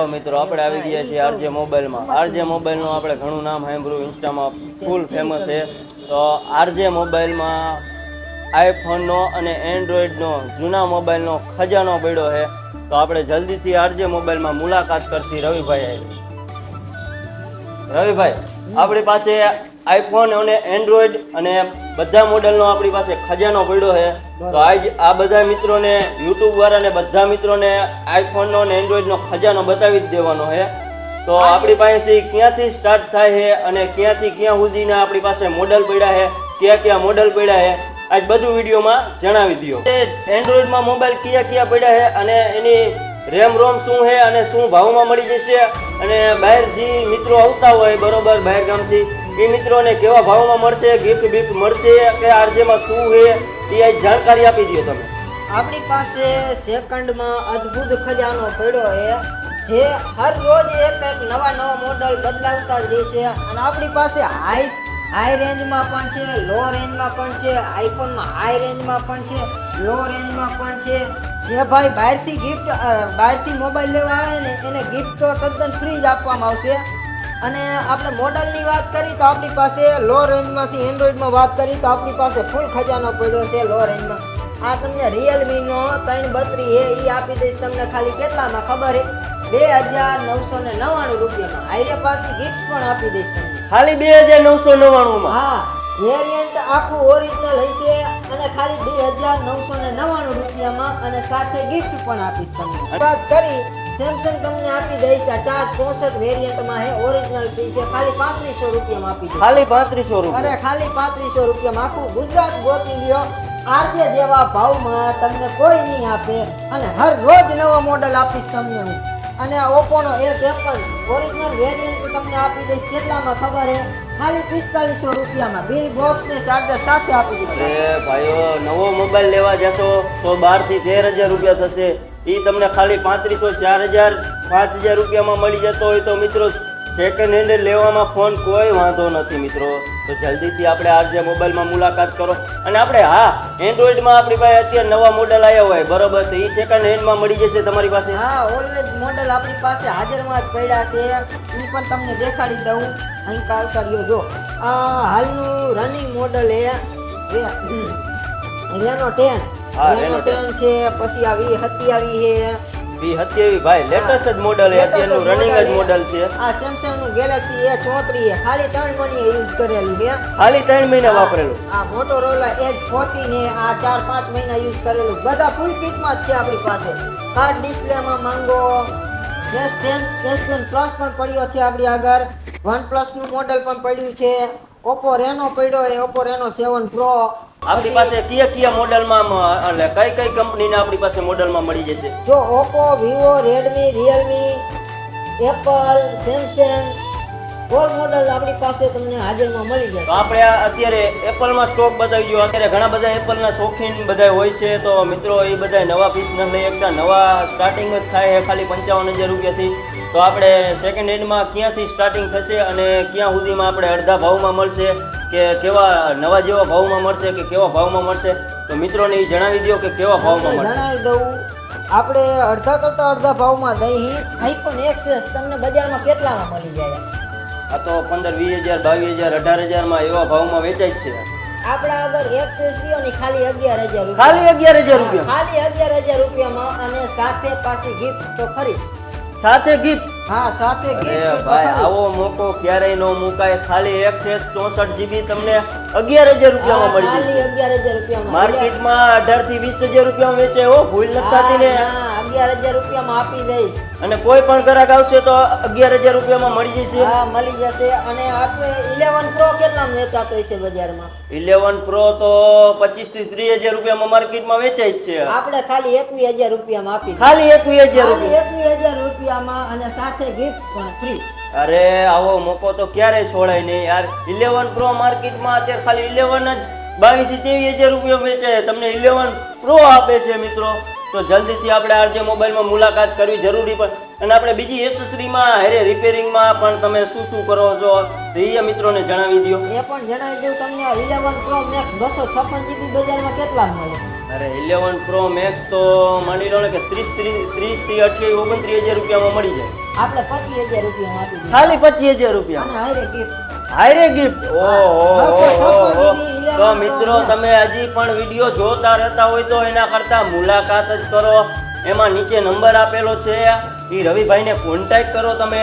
હાલો મિત્રો, આપણે આવી ગયા છીએ આરજે મોબાઈલમાં. આરજે મોબાઈલનું આપણે ઘણું નામ સાંભળ્યું, ઇન્સ્ટામાં ફૂલ ફેમસ છે. તો આરજે મોબાઈલમાં આઈફોનનો અને એન્ડ્રોઈડનો જૂના મોબાઈલનો ખજાનો પડ્યો છે. તો આપણે જલ્દીથી આરજે મોબાઈલમાં મુલાકાત કરશી રવિભાઈ રવિભાઈ, આપણી પાસે આઈફોન અને એન્ડ્રોઈડ અને બધા મોડલનો આપણી પાસે ખજાનો પડ્યો છે. તો આજ આ બધા મિત્રોને યુટ્યુબ વાળાને બધા મિત્રોને આઈફોનનો અને એન્ડ્રોઈડનો ખજાનો બતાવી જ દેવાનો છે. તો આપણી પાસે ક્યાંથી સ્ટાર્ટ થાય છે અને ક્યાંથી ક્યાં સુધીના આપણી પાસે મોડલ પડ્યા છે ક્યાં ક્યાં મોડલ પડ્યા છે આજ બધું વિડીયોમાં જણાવી દો એન્ડ્રોઈડમાં મોબાઈલ કયા કયા પડ્યા છે અને એની રેમ રોમ શું છે અને શું ભાવમાં મળી જશે અને બહાર જે મિત્રો આવતા હોય બરોબર બહાર ગામથી એ મિત્રોને કેવા ભાવમાં મળશે ગિફ્ટ બિફ્ટ મળશે કે આરજેમાં શું છે એ આ જાણકારી આપી દો તમે. આપણી પાસે સેકન્ડમાં અદ્ભુત ખજાનો પડ્યો છે જે હર રોજ એક એક નવા નવા મોડલ બદલાવતા જ રહેશે અને આપણી પાસે હાઈ હાઈ રેન્જમાં પણ છે લો રેન્જમાં પણ છે આઈફોનમાં હાઈ રેન્જમાં પણ છે લો રેન્જમાં પણ છે. જે ભાઈ બહારથી ગિફ્ટ બહારથી મોબાઈલ લેવા આવે ને, એને ગિફ્ટ તો તદ્દન ફ્રી જ આપવામાં આવશે. અને આપણે મોડલની વાત કરી તો આપણી પાસે લો રેન્જમાંથી એન્ડ્રોઈડમાં વાત કરી તો આપણી પાસે ફૂલ ખજાનો પડ્યો છે લો રેન્જમાં. આ તમને રિયલમીનો ત્રણ બત્રી છે એ આપી દઈશ તમને ખાલી કેટલામાં ખબર છે બે હજાર નવસો ને નવ્વાણું રૂપિયામાં. આઈરે પાસે ગિફ્ટ પણ આપી દઈશ તમને. ખાલી બે હજાર નવસો નવ્વાણુંમાં? હા વેરિયન્ટ આખું ઓરિજિનલ હશે અને ખાલી બે હજાર નવસો ને નવ્વાણું રૂપિયામાં અને સાથે ગિફ્ટ પણ આપીશ તમને. વાત કરી સેમસંગ તમને આપી દઈશ. આ ચાર ચોસઠ વેરિયન્ટમાં હે ઓરિજિનલ પી છે. ખાલી પાંત્રીસો રૂપિયામાં આપી દઈશ. ખાલી પાંત્રીસો રૂપિયા. અરે ખાલી પાંત્રીસો રૂપિયામાં આખું ગુજરાત ગોતી લ્યો. આરજે જેવા ભાવમાં તમને કોઈ નહીં આપે. અને હર રોજ નવો મોડલ આપીશ તમને હું. અને ઓપ્પોનો એ ત્રેપન ઓરિજિનલ વેરિયન્ટ તમને આપી દઈશ. કેટલામાં ખબર હે? ખાલી પિસ્તાલીસો રૂપિયામાં. બિલ બોક્સ ને ચાર્જર સાથે આપી દઈશ. ભાઈઓ નવો મોબાઈલ લેવા જશો તો બારથી તેર હજાર રૂપિયા થશે. એ તમને ખાલી પાંત્રીસો ચાર હજાર પાંચ હજાર રૂપિયામાં મળી જતો હોય તો મિત્રો સેકન્ડ હેન્ડ લેવામાં ફોન કોઈ વાંધો નથી મિત્રો. તો જલ્દીથી આપણે આજે મોબાઈલમાં મુલાકાત કરો. અને આપણે હા, એન્ડ્રોઈડમાં આપણી પાસે અત્યારે નવા મોડેલ આવ્યા હોય, બરોબર? તો એ સેકન્ડ હેન્ડમાં મળી જશે તમારી પાસે. હા ઓલવેજ મોડલ આપણી પાસે હાજરમાં જ પડ્યા છે. એ પણ તમને દેખાડી દઉં. અહીં કાલ કર્યો જો. આ હાલનું રનિંગ મોડલ એ રેનો ટેન હા, રેનો Reno 10 ટેન છે પછી આ વી સત્યાવી છે. બી સત્યાવી ભાઈ લેટેસ્ટ જ મોડલ છે અત્યારનું રનિંગ જ મોડલ છે. આ સેમસંગનું ગેલેક્સી એ ચોત્રી છે. ખાલી ત્રણ મહિને યુઝ કરેલું છે. ખાલી ત્રણ મહિના વાપરેલું. આ મોટોરોલા એજ ફોર્ટી ને આ ચાર પાંચ મહિના યુઝ કરેલું. બધા ફૂલ કિટમાં જ છે આપણી પાસે. કાર્ડ ડિસ્પ્લેમાં માંગો. એસ એસ પ્લસ પણ પડ્યો છે આપણી આગળ. વનનું મોડલ પણ પડ્યું છે. ઓપ્પો રેનો પડ્યો એ ઓપ્પો રેનો સેવન પ્રો આપણી પાસે કયા કયા મોડલમાં એટલે કઈ કઈ કંપનીના આપણી પાસે મોડલમાં મળી જશે? જો Oppo Vivo Redmi Realme Apple Samsung all model આપણી પાસે તમને હાજરમાં મળી તો જશે આપણે અત્યારે એપલમાં સ્ટોક બતાવી ગયો. અત્યારે ઘણા બધા એપલના શોખીન બધા હોય છે. તો મિત્રો એ બધા નવા પીસ ન લઈ શકતા. નવા સ્ટાર્ટિંગ જ થાય ખાલી પંચાવન હજાર રૂપિયાથી. તો આપણે સેકન્ડ હેન્ડમાં ક્યાંથી સ્ટાર્ટિંગ થશે અને ક્યાં સુધીમાં આપણે અડધા ભાવમાં મળશે? કે કેવા નવા જેવા ભાવમાં મળશે કે કેવા ભાવમાં મળશે? તો મિત્રોને એ જણાવી દો કે કેવા ભાવમાં મળશે. જણાવી દઉં. આપણે અડધા કરતા અડધા ભાવમાં દહીં આઈફોન એક્સેસ તમને બજારમાં કેટલામાં મળી જાય? આ તો પંદર વીસ હજાર બાવીસ હજાર અઢાર હજારમાં એવા ભાવમાં વેચાય જ છે. આપણા આગળ એક્સેસ રહ્યો ને ખાલી અગિયાર હજાર રૂપિયા. ખાલી અગિયાર હજાર રૂપિયા. ખાલી અગિયાર હજાર રૂપિયામાં અને સાથે પાછી ગિફ્ટ તો ખરી. સાથે ગિફ્ટ હા સાથે અરે ભાઈ આવો મોકો ક્યારેય ન મુકાય. ખાલી એક્સેસ ચોસઠ જીબી તમને અગિયાર હજાર રૂપિયામાં મળી જશે. અગિયાર હજાર રૂપિયામાં. માર્કેટમાં અઢારથી વીસ હજાર રૂપિયામાં વેચે હો ભૂલ નથી થતી ને. અગિયાર હજાર રૂપિયામાં આપી દઈશ. અને કોઈ પણ ગ્રાહક આવશે તો અગિયાર હજાર રૂપિયામાં મળી જશે? હા મળી જશે. અને આપણે ઇલેવન પ્રો કેટલામાં વેચાતો હશે બજારમાં? ઇલેવન પ્રો તો પચીસથી ત્રીસ હજાર રૂપિયામાં માર્કેટમાં વેચાય છે. આપણે ખાલી એકવીસ હજાર રૂપિયામાં આપી ખાલી એકવીસ હજાર રૂપિયા? એકવીસ હજાર રૂપિયામાં અને સાથે ગિફ્ટ પણ ફ્રી અરે આવો મોકો તો ક્યારેય છોડાય નહીં યાર. ઇલેવન પ્રો માર્કેટમાં અત્યારે ખાલી ઇલેવન જ બાવીસથી ત્રેવીસ હજાર રૂપિયા વેચાય. તમને ઇલેવન પ્રો આપે છે મિત્રો. તો જલ્દીથી આપણે આરજે મોબાઈલમાં મુલાકાત કરવી જરૂરી પણ અને આપણે બીજી એસેસરીમાં હારે રિપેરિંગમાં પણ તમે શું શું કરો છો તો એ મિત્રોને જણાવી દો એ પણ જણાવી દઉં તમને ઇલેવન પ્રો મેક્સ બસો છપ્પન જીબી બજારમાં કેટલા મળે? અરે ઇલેવન પ્રો મેક્સ તો માની લો ને કે ત્રીસ ત્રીસ ત્રીસથી અઠ્યાવીસ ઓગણત્રીસ હજાર રૂપિયામાં મળી જાય. આપણે પચીસ હજાર રૂપિયામાં ખાલી પચીસ હજાર રૂપિયા. હાયરે ગિફ્ટ ઓ તો મિત્રો તમે હજી પણ વીડિયો જોતા રહેતા હોય તો એના કરતા મુલાકાત જ કરો. એમાં નીચે નંબર આપેલો છે. એ રવિભાઈને કોન્ટેક્ટ કરો તમે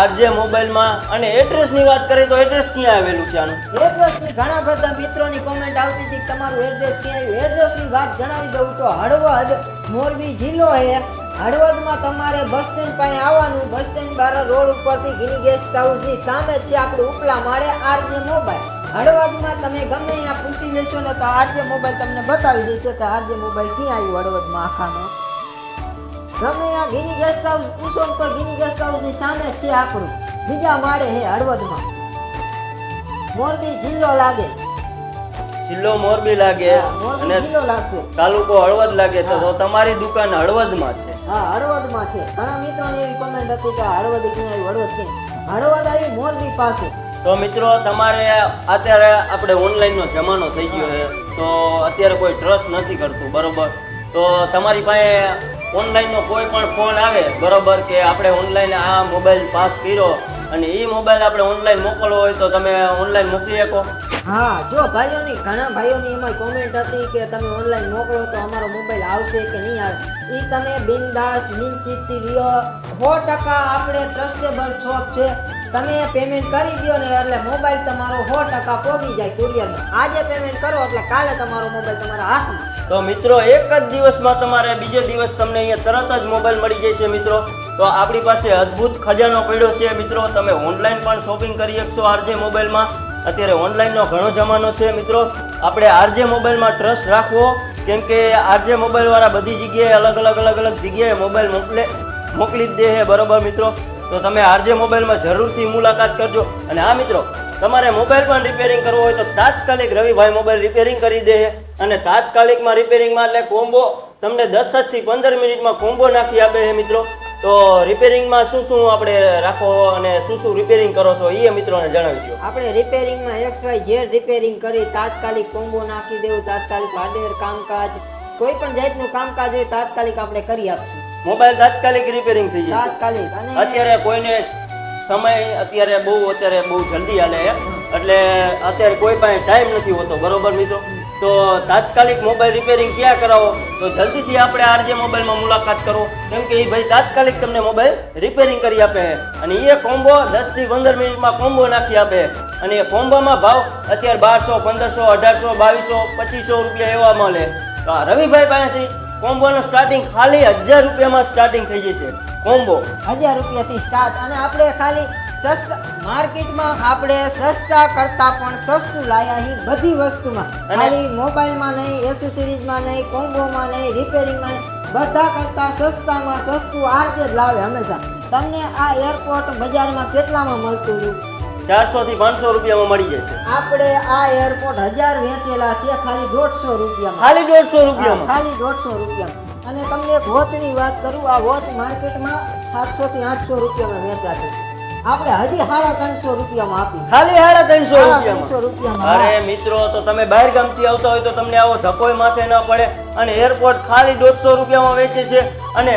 આરજે મોબાઈલમાં. અને એડ્રેસની વાત કરીએ તો એડ્રેસ ક્યાં આવેલું છે આનું? એડ્રેસ ઘણા બધા મિત્રોની કોમેન્ટ આવતી હતી તમારું એડ્રેસ ક્યાં આવ્યું? એડ્રેસની વાત જણાવી દઉં તો હળવદ મોરબી જિલ્લો છે હળવદમાં તમારે બસ સ્ટેન્ડ પાસે આવવાનું. બસ સ્ટેન્ડ બાર રોડ ઉપરથી ગિની ગેસ્ટ હાઉસની સામે છે આપણું ઉપલા માળે આરજે મોબાઈલ. હળવદમાં તમે ગમે ત્યાં પૂછી લેશો ને તો આરજે મોબાઈલ તમને બતાવી દેશે કે આરજે મોબાઈલ ક્યાં આવ્યું હળવદમાં આખામાં ગમે ત્યાં ગિની ગેસ્ટ હાઉસ પૂછો તો ગિની ગેસ્ટ હાઉસની સામે છે આપણું. બીજા માળે હે હળવદમાં. મોરબી જિલ્લો લાગે. જિલ્લો મોરબી લાગે અને તાલુકો હળવદ લાગે તો તમારી દુકાન હળવદમાં છે. હા હળવદમાં છે. ઘણા મિત્રોની એવી કમેન્ટ હતી કે હળવદ ક્યાં હળવદ ક્યાં? હળવદ આવી મોરબી પાસે. તો મિત્રો તમારે અત્યારે આપણે ઓનલાઈનનો જમાનો થઈ ગયો છે તો અત્યારે કોઈ ટ્રસ્ટ નથી કરતું બરોબર? તો તમારી પાસે ઓનલાઈનનો કોઈ પણ ફોન આવે બરોબર કે આપણે ઓનલાઈન આ મોબાઈલ પાસ કર્યો અને એ મોબાઈલ આપણે ઓનલાઈન મોકલવો હોય તો તમે ઓનલાઈન મોકલી શકો. હા, જો ભાઈઓની, ઘણા ભાઈઓની એમાં કોમેન્ટ હતી કે તમે ઓનલાઈન મોકલો તો અમારો મોબાઈલ આવશે કે નહીં આવે. એ તમે બિનદાસ નિશ્ચિતથી લ્યો સો ટકા આપણે ટ્રસ્ટેબલ શોપ છે. તમે પેમેન્ટ કરી દો ને એટલે મોબાઈલ તમારો સો ટકા પહોંચી જાય કુરિયરમાં આજે પેમેન્ટ કરો એટલે કાલે તમારો મોબાઈલ તમારા હાથમાં. તો મિત્રો, એક જ દિવસમાં તમારે બીજો દિવસ તમને અહીંયા તરત જ મોબાઈલ મળી જશે મિત્રો. તો આપણી પાસે અદ્ભુત ખજાનો પડ્યો છે. મિત્રો, તમે ઓનલાઈન પણ શોપિંગ કરી શકશો આરજે મોબાઈલમાં અત્યારે ઓનલાઈનનો ઘણો જમાનો છે મિત્રો. આપણે આરજે મોબાઈલમાં ટ્રસ્ટ રાખવો, કેમ કે આરજે મોબાઈલવાળા બધી જગ્યાએ અલગ અલગ અલગ અલગ જગ્યાએ મોબાઈલ મોકલે, મોકલી જ દે છે, બરોબર મિત્રો? તો તમે આરજે મોબાઈલમાં જરૂરથી મુલાકાત કરજો. અને હા મિત્રો, તમારે મોબાઈલ પણ રિપેરિંગ કરવો હોય તો તાત્કાલિક રવિભાઈ મોબાઈલ રિપેરિંગ કરી દે અને તાત્કાલિકમાં રિપેરિંગમાં એટલે કોમ્બો તમને દસથી પંદર મિનિટમાં કોમ્બો નાખી આપે છે મિત્રો. તો રિપેરિંગમાં શું શું આપણે રાખો અને શું શું રિપેરિંગ કરો છો એ મિત્રોને જણાવી દો આપણે રિપેરિંગમાં એક્સ વાય ઝેડ રિપેરિંગ કરી તાત્કાલિક કોમ્બો નાખી દેવું તાત્કાલિક હાર્ડવેર કામકાજ કોઈ પણ જાતનું કામકાજ હોય તાત્કાલિક આપણે કરી આપશું. મોબાઈલ તાત્કાલિક રિપેરિંગ થઈ જાય તાત્કાલિક અને અત્યારે કોઈને સમય અત્યારે બહુ અત્યારે બહુ જલ્દી હાલે એટલે અત્યારે કોઈ પાસે ટાઈમ નથી હોતો. બરોબર મિત્રો? તો તાત્કાલિક મોબાઈલ રિપેરિંગ ક્યાં કરાવો? તો જલ્દીથી આપણે આરજે મોબાઈલમાં મુલાકાત કરો. કેમ કે એ ભાઈ તાત્કાલિક તમને મોબાઈલ રિપેરિંગ કરી આપે અને એ કોમ્બો દસથી પંદર મિનિટમાં કોમ્બો નાખી આપે અને એ કોમ્બોમાં ભાવ અત્યારે બારસો, પંદરસો, અઢારસો, બાવીસો, પચીસો રૂપિયા એવા મળે. તો આ રવિભાઈ પાસેથી કોમ્બોનો સ્ટાર્ટિંગ ખાલી હજાર રૂપિયામાં સ્ટાર્ટિંગ થઈ જશે. કોમ્બો હજાર રૂપિયાથી સ્ટાર્ટ અને આપણે ખાલી સસ્તા માર્કેટમાં આપણે સસ્તા કરતા પણ સસ્તું લાયા અહીં બધી વસ્તુમાં. ખાલી મોબાઈલમાં નહીં એસેસરીઝમાં નહીં કોમ્બોમાં નહીં રિપેરિંગમાં નહીં બધા કરતા સસ્તામાં સસ્તું આરજે જ લાવે હંમેશા. તમને આ એરપોર્ટ બજારમાં કેટલામાં મળતું હતું? ચારસો થી પાંચસો રૂપિયામાં મળી જશે આપણે આ એરપોર્ટ હજાર વેચેલા છે ખાલી દોઢસો રૂપિયા ખાલી દોઢસો રૂપિયા ખાલી દોઢસો રૂપિયા અને તમને એક વોચની વાત કરું આ વોચ માર્કેટમાં સાતસો થી આઠસો રૂપિયામાં વેચાતી. આપણે હજી સાડા ત્રણસો રૂપિયામાં આપી ખાલી સાડા ત્રણસો ત્રણસો રૂપિયામાં અરે મિત્રો તો તમે બહાર ગામથી આવતા હોય તો તમને આવો ધક્કોય માથે ન પડે અને એરપોર્ટ ખાલી દોઢસો રૂપિયામાં વેચે છે. અને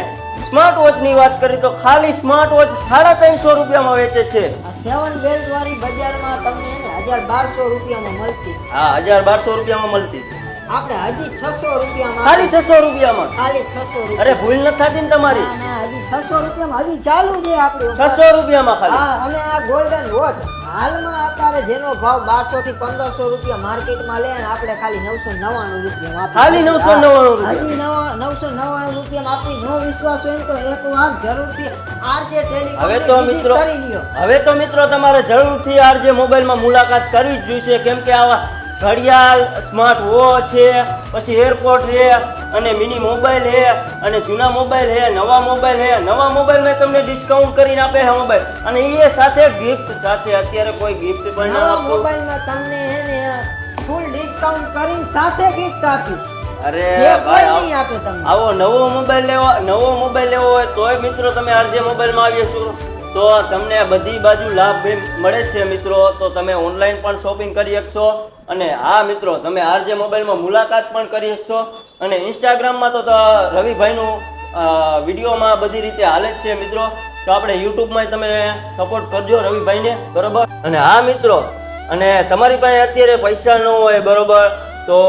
સ્માર્ટ વોચની વાત કરી તો ખાલી સ્માર્ટ વોચ સાડા ત્રણસો રૂપિયામાં વેચે છે. સેવન બેલ્ટ વાળી બજારમાં તમને હજાર બારસો રૂપિયામાં મળતી. હા હજાર બારસો રૂપિયામાં મળતી. આપણે હજી 600 રૂપિયામાં ખાલી 600 રૂપિયામાં? ખાલી છસો રૂપિયા. અરે ભૂલ ન થાતી ને તમારી. ના ના હજી 600 રૂપિયામાં હજી ચાલુ છે આપણે. 600 રૂપિયામાં ખાલી? હા અને આ ગોલ્ડન વોચ હાલમાં અત્યારે જેનો ભાવ 1200 થી 1500 રૂપિયા માર્કેટમાં લે અને આપણે ખાલી નવસો રૂપિયામાં રૂપિયા ખાલી 999 રૂપિયા. હજી નવા નવસો નવ્વાણું રૂપિયા આપણી નો વિશ્વાસ હોય તો એકવાર જરૂરથી આરજે ટેલિકોમ હવે તો મિત્રો કરી લ્યો. હવે તો મિત્રો તમારે જરૂરથી આરજે મોબાઈલમાં મુલાકાત કરવી જ જોઈશે. કેમ કે આવા ઘડિયાળ સ્માર્ટ વોચ છે પછી એરપોર્ટ છે અને મિની મોબાઈલ છે અને જૂના મોબાઈલ છે નવા મોબાઈલ છે. નવા મોબાઈલમાં તમને ડિસ્કાઉન્ટ કરીને આપે છે મોબાઈલ અને એ સાથે ગિફ્ટ સાથે અત્યારે કોઈ ગિફ્ટ પણ નવા મોબાઈલમાં તમને હે ને ફૂલ ડિસ્કાઉન્ટ કરીને સાથે ગિફ્ટ આપીશ. અરે કોઈ ભાઈ નહીં આપે તમને. આવો નવો મોબાઈલ લેવા નવો મોબાઈલ લેવો હોય તોય મિત્રો તમે આરજે મોબાઈલમાં આવીએ છો તો તમને બધી બાજુ લાભ મળે છે મિત્રો. તો તમે ઓનલાઈન પણ શોપિંગ કરી શકશો અને હા મિત્રો, તમે આરજે મોબાઈલમાં મુલાકાત પણ કરી શકશો. અને ઇન્સ્ટાગ્રામમાં તો રવિભાઈનું વિડીયોમાં બધી રીતે હાલે જ છે મિત્રો. તો આપણે યુટ્યુબમાં તમે સપોર્ટ કરજો રવિભાઈને, બરોબર? અને હા મિત્રો, અને તમારી પાસે અત્યારે પૈસા ન હોય, બરોબર? તો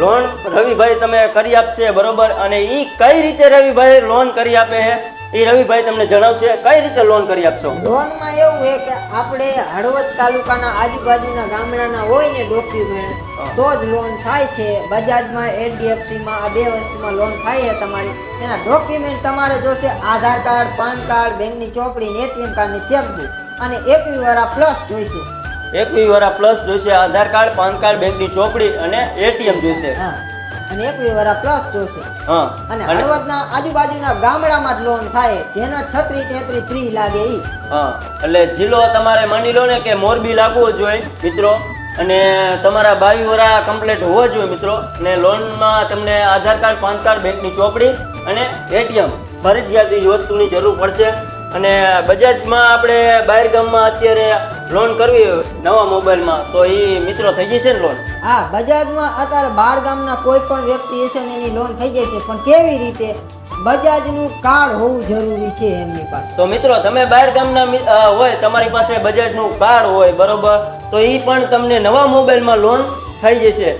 લોન રવિભાઈ તમે કરી આપશે, બરોબર? અને એ કઈ રીતે રવિભાઈ લોન કરી આપે છે એ રવિભાઈ તમને જણાવશે કઈ રીતે લોન કરી આપશો? લોનમાં એવું છે કે આપણે હળવદ તાલુકાના આજુબાજુના ગામડાના હોય ને ડોક્યુમેન્ટ તો જ લોન થાય છે. બજાજમાં એચડીએફસીમાં માં આ બે વસ્તુમાં લોન થાય છે તમારી. એના ડોક્યુમેન્ટ તમારે જોશે આધાર કાર્ડ પાન કાર્ડ બેંકની ચોપડી ને એટીએમ કાર્ડ ને ચેકબુક. અને એકવી વાળા પ્લસ જોઈશે. એકવી વાળા પ્લસ જોઈશે આધાર કાર્ડ પાન કાર્ડ બેંકની ચોપડી અને એટીએમ જોઈશે. હા. અને એક વાળા પ્લસ જોશે. હા. અને હળવદના આજુબાજુના ગામડામાં જ લોન થાય જેના છત્રી તેત્રી ત્રી લાગે ઈ. હા. એટલે જિલ્લો તમારે માની લો ને કે મોરબી લાગવો જોઈએ મિત્રો. અને તમારા બાવી વરા કમ્પ્લીટ હોવો જોઈએ મિત્રો. અને લોનમાં તમને આધાર કાર્ડ પાન કાર્ડ બેંકની ચોપડી અને એટીએમ ફરજિયાત વસ્તુની જરૂર પડશે. અને બજાજમાં આપણે બહાર ગામમાં અત્યારે લોન કરવી હોય નવા મોબાઈલમાં તો એ મિત્રો થઈ જશે ને લોન હા બજાજમાં અત્યારે બાર ગામના કોઈ પણ વ્યક્તિ હશે ને એની લોન થઈ જશે પણ કેવી રીતે? બજાજનું કાર્ડ હોવું જરૂરી છે એમની પાસે. તો મિત્રો તમે બહાર ગામના હોય તમારી પાસે બજાજનું કાર્ડ હોય બરોબર? તો એ પણ તમને નવા મોબાઈલમાં લોન થઈ જશે.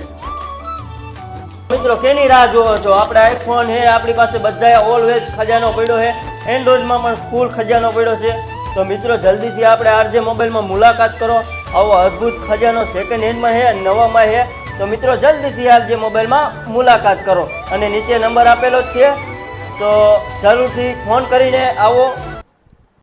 મિત્રો કેની રાહ જોવો છો? આપણે આઈફોન હે આપણી પાસે બધા ઓલવેઝ ખજાનો પડ્યો છે એન્ડ્રોઈડમાં પણ ફૂલ ખજાનો પડ્યો છે. તો મિત્રો, જલ્દીથી આપણે આરજે મોબાઈલમાં મુલાકાત કરો. આવો અદ્ભુત ખજાનો સેકન્ડ હેન્ડમાં છે નવામાં છે. તો મિત્રો, જલ્દીથી આરજે મોબાઈલમાં મુલાકાત કરો. અને નીચે નંબર આપેલો જ છે. તો જરૂરથી ફોન કરીને આવો.